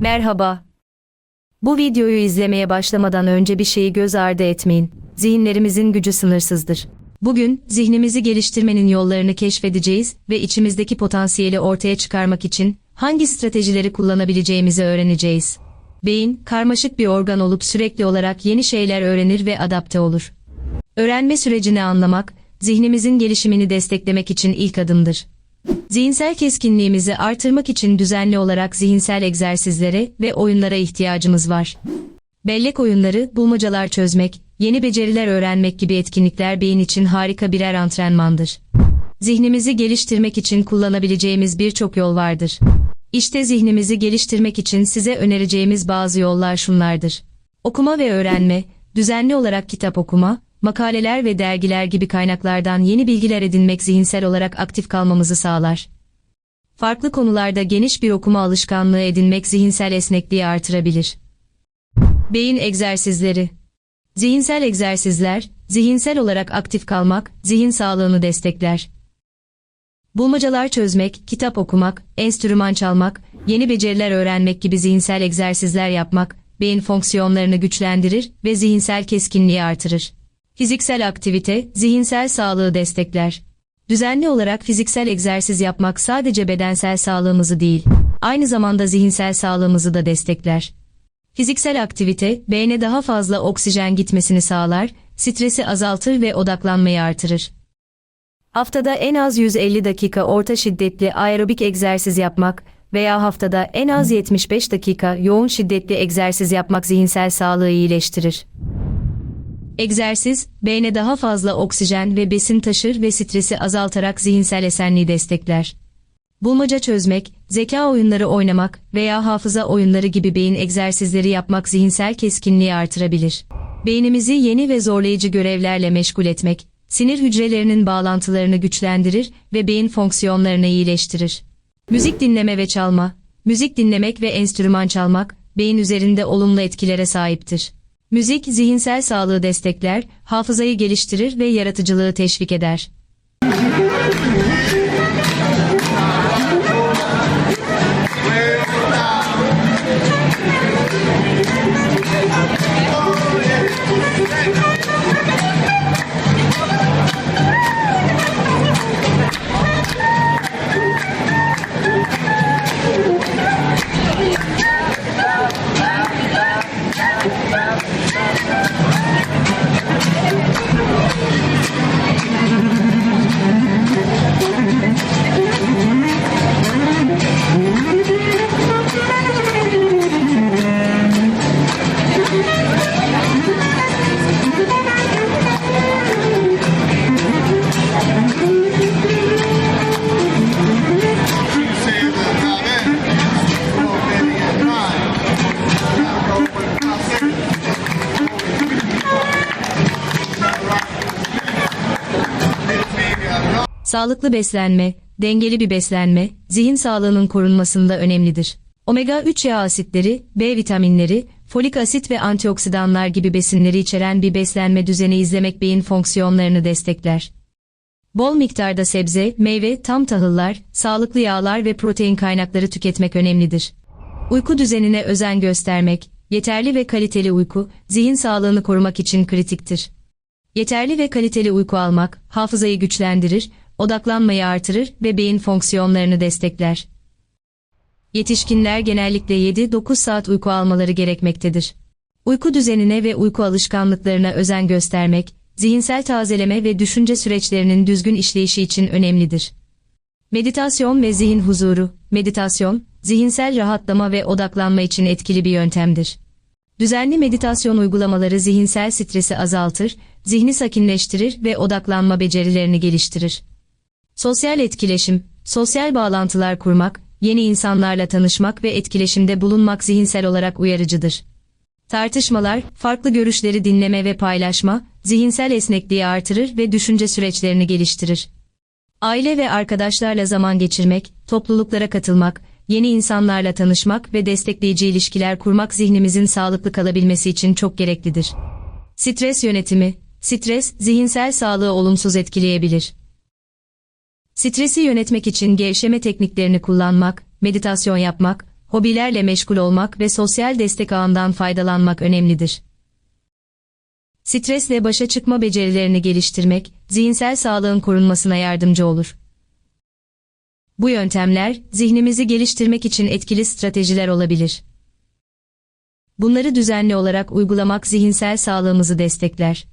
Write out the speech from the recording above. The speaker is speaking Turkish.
Merhaba. Bu videoyu izlemeye başlamadan önce bir şeyi göz ardı etmeyin. Zihinlerimizin gücü sınırsızdır. Bugün zihnimizi geliştirmenin yollarını keşfedeceğiz ve içimizdeki potansiyeli ortaya çıkarmak için hangi stratejileri kullanabileceğimizi öğreneceğiz. Beyin, karmaşık bir organ olup sürekli olarak yeni şeyler öğrenir ve adapte olur. Öğrenme sürecini anlamak, zihnimizin gelişimini desteklemek için ilk adımdır. Zihinsel keskinliğimizi artırmak için düzenli olarak zihinsel egzersizlere ve oyunlara ihtiyacımız var. Bellek oyunları, bulmacalar çözmek, yeni beceriler öğrenmek gibi etkinlikler beyin için harika birer antrenmandır. Zihnimizi geliştirmek için kullanabileceğimiz birçok yol vardır. İşte zihnimizi geliştirmek için size önereceğimiz bazı yollar şunlardır. Okuma ve öğrenme, düzenli olarak kitap okuma, makaleler ve dergiler gibi kaynaklardan yeni bilgiler edinmek zihinsel olarak aktif kalmamızı sağlar. Farklı konularda geniş bir okuma alışkanlığı edinmek zihinsel esnekliği artırabilir. Beyin egzersizleri Zihinsel egzersizler, zihinsel olarak aktif kalmak, zihin sağlığını destekler. Bulmacalar çözmek, kitap okumak, enstrüman çalmak, yeni beceriler öğrenmek gibi zihinsel egzersizler yapmak, beyin fonksiyonlarını güçlendirir ve zihinsel keskinliği artırır. Fiziksel aktivite, zihinsel sağlığı destekler. Düzenli olarak fiziksel egzersiz yapmak sadece bedensel sağlığımızı değil, aynı zamanda zihinsel sağlığımızı da destekler. Fiziksel aktivite, beyne daha fazla oksijen gitmesini sağlar, stresi azaltır ve odaklanmayı artırır. Haftada en az 150 dakika orta şiddetli aerobik egzersiz yapmak veya haftada en az 75 dakika yoğun şiddetli egzersiz yapmak zihinsel sağlığı iyileştirir. Egzersiz, beyne daha fazla oksijen ve besin taşır ve stresi azaltarak zihinsel esenliği destekler. Bulmaca çözmek, zeka oyunları oynamak veya hafıza oyunları gibi beyin egzersizleri yapmak zihinsel keskinliği artırabilir. Beynimizi yeni ve zorlayıcı görevlerle meşgul etmek, sinir hücrelerinin bağlantılarını güçlendirir ve beyin fonksiyonlarını iyileştirir. Müzik dinleme ve çalma, müzik dinlemek ve enstrüman çalmak, beyin üzerinde olumlu etkilere sahiptir. Müzik zihinsel sağlığı destekler, hafızayı geliştirir ve yaratıcılığı teşvik eder. Sağlıklı beslenme, dengeli bir beslenme, zihin sağlığının korunmasında önemlidir. Omega-3 yağ asitleri, B vitaminleri, folik asit ve antioksidanlar gibi besinleri içeren bir beslenme düzeni izlemek beyin fonksiyonlarını destekler. Bol miktarda sebze, meyve, tam tahıllar, sağlıklı yağlar ve protein kaynakları tüketmek önemlidir. Uyku düzenine özen göstermek, yeterli ve kaliteli uyku, zihin sağlığını korumak için kritiktir. Yeterli ve kaliteli uyku almak, hafızayı güçlendirir, odaklanmayı artırır ve beyin fonksiyonlarını destekler. Yetişkinler genellikle 7-9 saat uyku almaları gerekmektedir. Uyku düzenine ve uyku alışkanlıklarına özen göstermek, zihinsel tazeleme ve düşünce süreçlerinin düzgün işleyişi için önemlidir. Meditasyon ve zihin huzuru, meditasyon, zihinsel rahatlama ve odaklanma için etkili bir yöntemdir. Düzenli meditasyon uygulamaları zihinsel stresi azaltır, zihni sakinleştirir ve odaklanma becerilerini geliştirir. Sosyal etkileşim, sosyal bağlantılar kurmak, yeni insanlarla tanışmak ve etkileşimde bulunmak zihinsel olarak uyarıcıdır. Tartışmalar, farklı görüşleri dinleme ve paylaşma, zihinsel esnekliği artırır ve düşünce süreçlerini geliştirir. Aile ve arkadaşlarla zaman geçirmek, topluluklara katılmak, yeni insanlarla tanışmak ve destekleyici ilişkiler kurmak zihnimizin sağlıklı kalabilmesi için çok gereklidir. Stres yönetimi, stres, zihinsel sağlığı olumsuz etkileyebilir. Stresi yönetmek için gevşeme tekniklerini kullanmak, meditasyon yapmak, Hobilerle meşgul olmak ve sosyal destek ağından faydalanmak önemlidir. Stresle başa çıkma becerilerini geliştirmek, zihinsel sağlığın korunmasına yardımcı olur. Bu yöntemler, zihnimizi geliştirmek için etkili stratejiler olabilir. Bunları düzenli olarak uygulamak zihinsel sağlığımızı destekler.